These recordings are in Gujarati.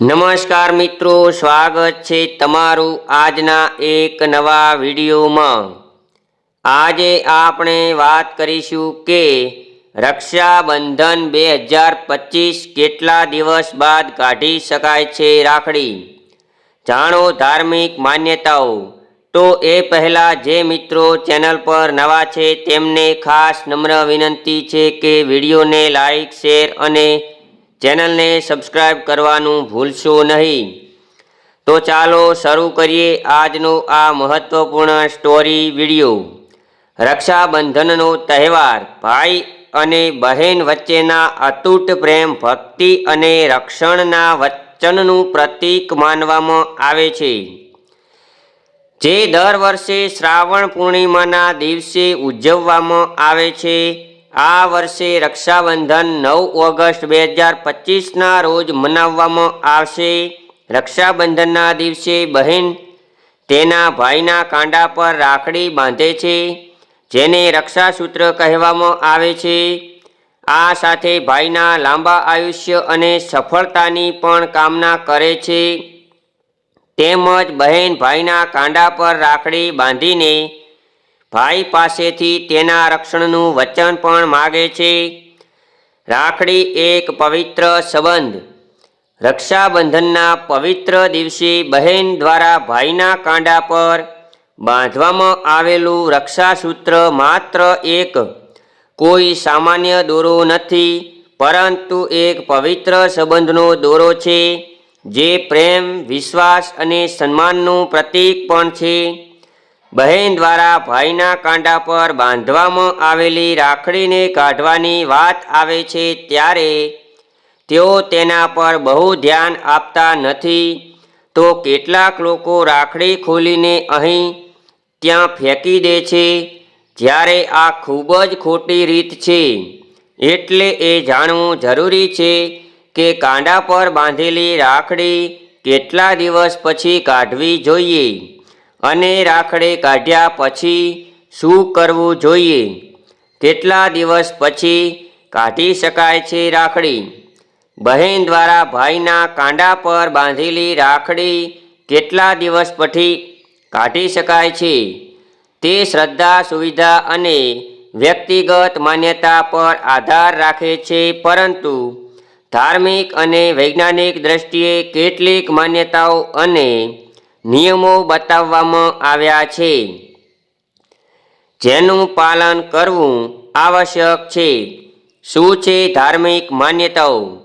નમસ્કાર મિત્રો, સ્વાગત છે તમારું આજના એક નવા વિડીયોમાં. આજે આપણે વાત કરીશું કે રક્ષાબંધન બે હજાર પચીસ કેટલા દિવસ બાદ કાઢી શકાય છે રાખડી? જાણો ધાર્મિક માન્યતાઓ. તો એ પહેલાં જે મિત્રો ચેનલ પર નવા છે તેમને ખાસ નમ્ર વિનંતી છે કે વિડીયોને લાઈક, શેર અને ચેનલને સબસ્ક્રાઈબ કરવાનું ભૂલશો નહીં. તો ચાલો શરૂ કરીએ આજનો આ મહત્વપૂર્ણ સ્ટોરી વીડિયો. રક્ષાબંધનનો તહેવાર. ભાઈ અને બહેન વચ્ચેના અતૂટ પ્રેમ, ભક્તિ અને રક્ષણના વચનનું પ્રતીક માનવામાં આવે છે. જે દર વર્ષે શ્રાવણ પૂર્ણિમાના દિવસે ઉજવવામાં આવે છે. આ વર્ષે રક્ષાબંધન નવ ઓગસ્ટ બે હજાર પચીસના રોજ મનાવવામાં આવશે. રક્ષાબંધનના દિવસે બહેન તેના ભાઈના કાંડા પર રાખડી બાંધે છે, જેને રક્ષાસૂત્ર કહેવામાં આવે છે. આ સાથે ભાઈના લાંબા આયુષ્ય અને સફળતાની પણ કામના કરે છે. તેમજ બહેન ભાઈના કાંડા પર રાખડી બાંધીને ભાઈ પાસેથી તેના રક્ષણનું વચન પણ માગે છે. રાખડી એક પવિત્ર સંબંધ. રક્ષાબંધનના પવિત્ર દિવસે બહેન દ્વારા ભાઈના કાંડા પર બાંધવામાં આવેલું રક્ષાસૂત્ર માત્ર એક. કોઈ સામાન્ય દોરો નથી, પરંતુ એક પવિત્ર સંબંધનો દોરો છે, જે પ્રેમ, વિશ્વાસ અને સન્માનનું પ્રતીક પણ છે. બહેન દ્વારા ભાઈના કાંડા પર બાંધવામાં આવેલી રાખડીને કાઢવાની વાત આવે છે ત્યારે તેઓ તેના પર બહુ ધ્યાન આપતા નથી. તો કેટલાક લોકો રાખડી ખોલીને અહીં ત્યાં ફેંકી દે છે. જ્યારે આ ખૂબ જ ખોટી રીત છે. એટલે એ જાણવું જરૂરી છે કે કાંડા પર બાંધેલી રાખડી કેટલા દિવસ પછી કાઢવી જોઈએ. અને રાખડી કાઢ્યા પછી શું કરવું જોઈએ? કેટલા દિવસ પછી કાઢી શકાય છે રાખડી? બહેન દ્વારા ભાઈના કાંડા પર બાંધેલી રાખડી કેટલા દિવસ પછી કાઢી શકાય છે? તે શ્રદ્ધા, સુવિધા અને વ્યક્તિગત માન્યતા પર આધાર રાખે છે, પરંતુ ધાર્મિક અને વૈજ્ઞાનિક દ્રષ્ટિએ કેટલીક માન્યતાઓ અને નિયમો બતાવવામાં આવ્યા છે. જેનું પાલન કરવું આવશ્યક છે. શું છે ધાર્મિક માન્યતાઓ?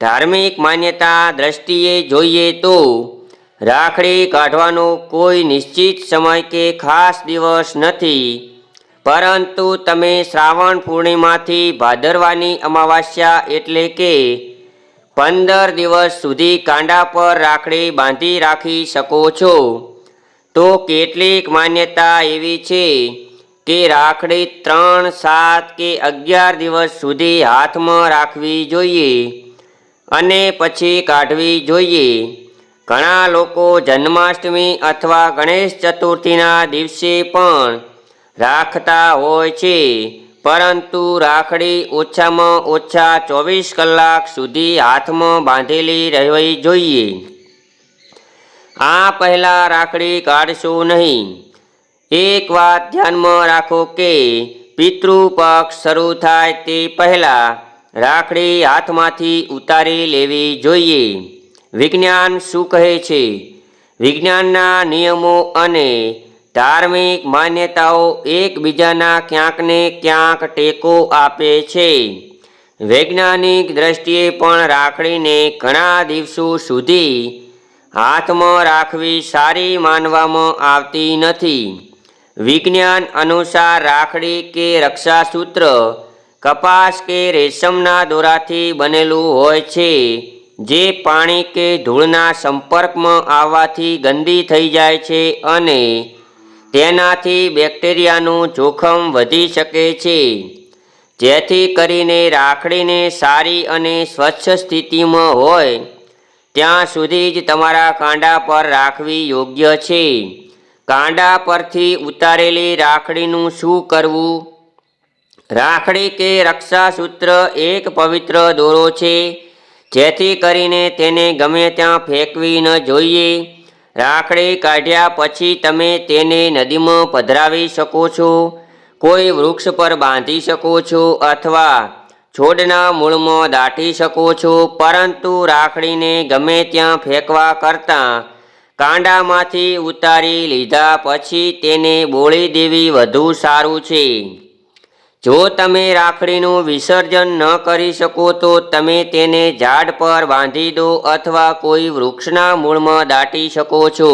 ધાર્મિક માન્યતા દ્રષ્ટિએ જોઈએ તો રાખડી કાઢવાનો કોઈ નિશ્ચિત સમય કે ખાસ દિવસ નથી. પરંતુ તમે શ્રાવણ પૂર્ણિમાથી ભાદરવાની અમાવાસ્યા એટલે કે પંદર દિવસ સુધી કાંડા પર રાખડી બાંધી રાખી શકો છો. તો કેટલીક માન્યતા એવી છે કે રાખડી ત્રણ, સાત કે અગિયાર દિવસ સુધી હાથમાં રાખવી જોઈએ અને પછી કાઢવી જોઈએ. ઘણા લોકો જન્માષ્ટમી અથવા ગણેશ ચતુર્થીના દિવસે પણ રાખતા હોય છે. પરંતુ રાખડી ઓછામાં ઓછા ચોવીસ કલાક સુધી હાથમાં બાંધેલી રહેવી જોઈએ. આ પહેલાં રાખડી કાઢશો નહીં. એક વાત ધ્યાનમાં રાખો કે પિતૃપક્ષ શરૂ થાય તે પહેલાં રાખડી હાથમાંથી ઉતારી લેવી જોઈએ. વિજ્ઞાન શું કહે છે? વિજ્ઞાનના નિયમો અને ધાર્મિક માન્યતાઓ એકબીજાના ક્યાંક ને ક્યાંક ટેકો આપે છે. વૈજ્ઞાનિક દ્રષ્ટિએ પણ રાખડીને ઘણા દિવસો સુધી હાથમાં રાખવી સારી માનવામાં આવતી નથી. વિજ્ઞાન અનુસાર રાખડી કે રક્ષાસૂત્ર, કપાસ કે રેશમના દોરાથી બનેલું હોય છે, જે પાણી કે ધૂળના સંપર્કમાં આવવાથી ગંદી થઈ જાય છે અને તેનાથી બેક્ટેરિયાનું જોખમ વધી શકે છે. જેથી કરીને રાખડીને સારી અને સ્વચ્છ સ્થિતિમાં હોય, ત્યાં સુધી જ તમારા કાંડા પર રાખવી યોગ્ય છે. કાંડા પરથી ઉતારેલી રાખડીનું શું કરવું? રાખડી કે રક્ષાસૂત્ર એક પવિત્ર દોરો છે, જેથી કરીને તેને ગમે ત્યાં ફેંકવી ન જોઈએ. રાખડી કાઢ્યા પછી તમે તેને નદીમાં પધરાવી શકો છો, કોઈ વૃક્ષ પર બાંધી શકો છો અથવા છોડના મૂળમાં દાટી શકો છો, પરંતુ રાખડીને ગમે ત્યાં ફેંકવા કરતાં કાંડામાંથી ઉતારી લીધા પછી તેને બોળી દેવી વધુ સારું છે. જો તમે રાખડીનું વિસર્જન ન કરી શકો તો તમે તેને ઝાડ પર બાંધી દો અથવા કોઈ વૃક્ષના મૂળમાં દાટી શકો છો.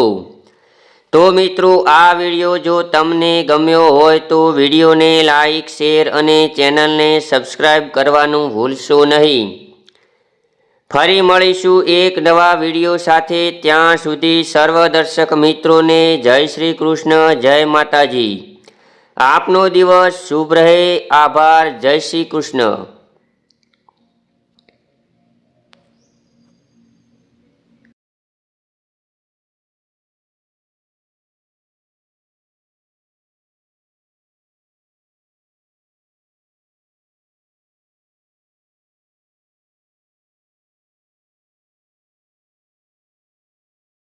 તો મિત્રો, આ વીડિયો જો તમને ગમ્યો હોય તો વિડીયોને લાઈક, શેર અને ચેનલને સબસ્ક્રાઈબ કરવાનું ભૂલશો નહીં. ફરી મળીશું એક નવા વીડિયો સાથે. ત્યાં સુધી સર્વ દર્શક મિત્રોને જય શ્રી કૃષ્ણ, જય માતાજી. આપનો દિવસ શુભ રહે. આભાર. જય શ્રી કૃષ્ણ.